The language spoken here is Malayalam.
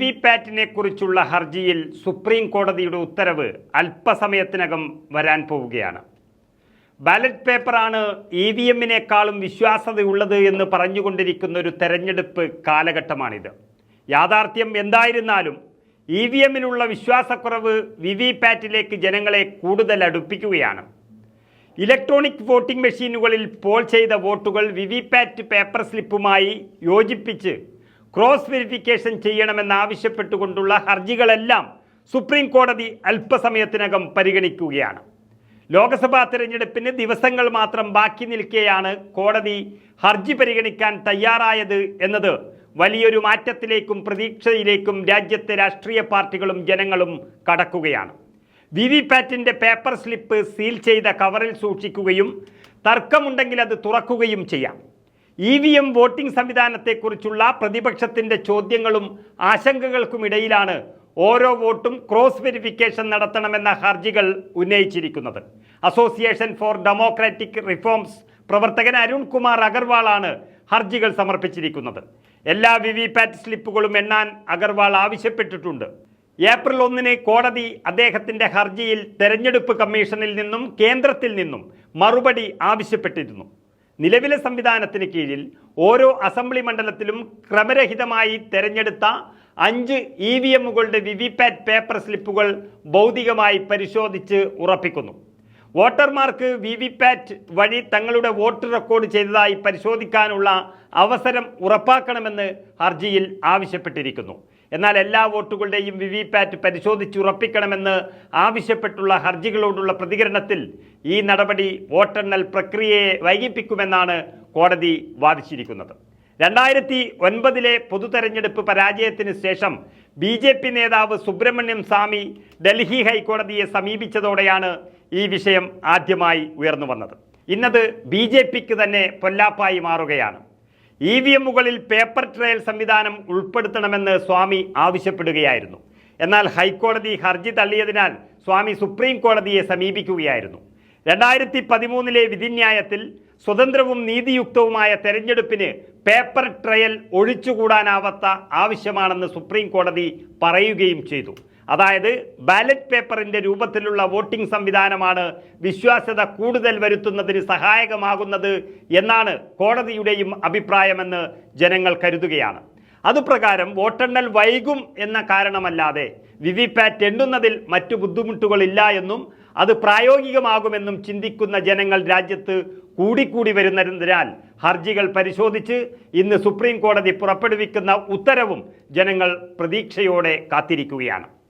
വി പാറ്റിനെ കുറിച്ചുള്ള ഹർജിയിൽ സുപ്രീം കോടതിയുടെ ഉത്തരവ് അല്പസമയത്തിനകം വരാൻ പോവുകയാണ്. ബാലറ്റ് പേപ്പറാണ് ഇ വി എമ്മിനേക്കാളും വിശ്വാസതയുള്ളത് എന്ന് പറഞ്ഞുകൊണ്ടിരിക്കുന്ന ഒരു തെരഞ്ഞെടുപ്പ് കാലഘട്ടമാണിത്. യാഥാർത്ഥ്യം എന്തായിരുന്നാലും ഇ വി എമ്മിനുള്ള വിശ്വാസക്കുറവ് വി വി പാറ്റിലേക്ക് ജനങ്ങളെ കൂടുതൽ അടുപ്പിക്കുകയാണ്. ഇലക്ട്രോണിക് വോട്ടിംഗ് മെഷീനുകളിൽ പോൾ ചെയ്ത വോട്ടുകൾ വി വി പാറ്റ് പേപ്പർ സ്ലിപ്പുമായി യോജിപ്പിച്ച് ക്രോസ് വെരിഫിക്കേഷൻ ചെയ്യണമെന്നാവശ്യപ്പെട്ടുകൊണ്ടുള്ള ഹർജികളെല്ലാം സുപ്രീം കോടതി അല്പസമയത്തിനകം പരിഗണിക്കുകയാണ്. ലോക്സഭാ തിരഞ്ഞെടുപ്പിന് ദിവസങ്ങൾ മാത്രം ബാക്കി നിൽക്കെയാണ് കോടതി ഹർജി പരിഗണിക്കാൻ തയ്യാറായത് എന്നത് വലിയൊരു മാറ്റത്തിലേക്കും പ്രതീക്ഷയിലേക്കും രാജ്യത്തെ രാഷ്ട്രീയ പാർട്ടികളും ജനങ്ങളും കടക്കുകയാണ്. V V പാറ്റിന്റെ paper slip seal ചെയ്ത കവറിൽ സൂക്ഷിക്കുകയും തർക്കമുണ്ടെങ്കിൽ അത് തുറക്കുകയും ചെയ്യാം. ഇ വി എം വോട്ടിംഗ് സംവിധാനത്തെക്കുറിച്ചുള്ള പ്രതിപക്ഷത്തിന്റെ ചോദ്യങ്ങളും ആശങ്കകൾക്കുമിടയിലാണ് ഓരോ വോട്ടും ക്രോസ് വെരിഫിക്കേഷൻ നടത്തണമെന്ന ഹർജികൾ ഉന്നയിച്ചിരിക്കുന്നത്. അസോസിയേഷൻ ഫോർ ഡെമോക്രാറ്റിക് റിഫോംസ് പ്രവർത്തകൻ അരുൺകുമാർ അഗർവാളാണ് ഹർജികൾ സമർപ്പിച്ചിരിക്കുന്നത്. എല്ലാ വി വി പാറ്റ് സ്ലിപ്പുകളും എണ്ണാൻ അഗർവാൾ ആവശ്യപ്പെട്ടിട്ടുണ്ട്. ഏപ്രിൽ ഒന്നിന് കോടതി അദ്ദേഹത്തിന്റെ ഹർജിയിൽ തെരഞ്ഞെടുപ്പ് കമ്മീഷനിൽ നിന്നും കേന്ദ്രത്തിൽ നിന്നും മറുപടി ആവശ്യപ്പെട്ടിരുന്നു. നിലവിലെ സംവിധാനത്തിന് കീഴിൽ ഓരോ അസംബ്ലി മണ്ഡലത്തിലും ക്രമരഹിതമായി തെരഞ്ഞെടുത്ത അഞ്ച് ഇ വി എമ്മുകളുടെ വി വി പാറ്റ് പേപ്പർ സ്ലിപ്പുകൾ ഭൗതികമായി പരിശോധിച്ച് ഉറപ്പിക്കുന്നു. വോട്ടർമാർക്ക് വിവിപാറ്റ് വഴി തങ്ങളുടെ വോട്ട് റെക്കോർഡ് ചെയ്തതായി പരിശോധിക്കാനുള്ള അവസരം ഉറപ്പാക്കണമെന്ന് ഹർജിയിൽ ആവശ്യപ്പെട്ടിരിക്കുന്നു. എന്നാൽ എല്ലാ വോട്ടുകളുടെയും വി വി പാറ്റ് പരിശോധിച്ചുറപ്പിക്കണമെന്ന് ആവശ്യപ്പെട്ടുള്ള ഹർജികളോടുള്ള പ്രതികരണത്തിൽ ഈ നടപടി വോട്ടെണ്ണൽ പ്രക്രിയയെ വൈകിപ്പിക്കുമെന്നാണ് കോടതി വാദിച്ചിരിക്കുന്നത്. രണ്ടായിരത്തി ഒൻപതിലെ പൊതു തെരഞ്ഞെടുപ്പ് പരാജയത്തിന് ശേഷം ബി ജെ പി നേതാവ് സുബ്രഹ്മണ്യം സ്വാമി ഡൽഹി ഹൈക്കോടതിയെ സമീപിച്ചതോടെയാണ് ഈ വിഷയം ആദ്യമായി ഉയർന്നു വന്നത്. ഇന്നത് ബി ജെ പിക്ക് തന്നെ പൊല്ലാപ്പായി മാറുകയാണ്. ഇ വി എമ്മുകളിൽ പേപ്പർ ട്രയൽ സംവിധാനം ഉൾപ്പെടുത്തണമെന്ന് സ്വാമി ആവശ്യപ്പെടുകയായിരുന്നു. എന്നാൽ ഹൈക്കോടതി ഹർജി തള്ളിയതിനാൽ സ്വാമി സുപ്രീം കോടതിയെ സമീപിക്കുകയായിരുന്നു. രണ്ടായിരത്തി പതിമൂന്നിലെ വിധിന്യായത്തിൽ സ്വതന്ത്രവും നീതിയുക്തവുമായ തെരഞ്ഞെടുപ്പിന് പേപ്പർ ട്രയൽ ഒഴിച്ചുകൂടാനാവാത്ത ആവശ്യമാണെന്ന് സുപ്രീം കോടതി പറയുകയും ചെയ്തു. അതായത് ബാലറ്റ് പേപ്പറിന്റെ രൂപത്തിലുള്ള വോട്ടിംഗ് സംവിധാനമാണ് വിശ്വാസ്യത കൂടുതൽ വരുത്തുന്നതിന് സഹായകമാകുന്നത് എന്നാണ് കോടതിയുടെയും അഭിപ്രായമെന്ന് ജനങ്ങൾ കരുതുകയാണ്. അതുപ്രകാരം വോട്ടെണ്ണൽ വൈകും എന്ന കാരണമല്ലാതെ വി വി പാറ്റ് എണ്ണുന്നതിൽ മറ്റു ബുദ്ധിമുട്ടുകളില്ല എന്നും അത് പ്രായോഗികമാകുമെന്നും ചിന്തിക്കുന്ന ജനങ്ങൾ രാജ്യത്ത് കൂടിക്കൂടി വരുന്നതിനാൽ ഹർജികൾ പരിശോധിച്ച് ഇന്ന് സുപ്രീം കോടതി പുറപ്പെടുവിക്കുന്ന ഉത്തരവും ജനങ്ങൾ പ്രതീക്ഷയോടെ കാത്തിരിക്കുകയാണ്.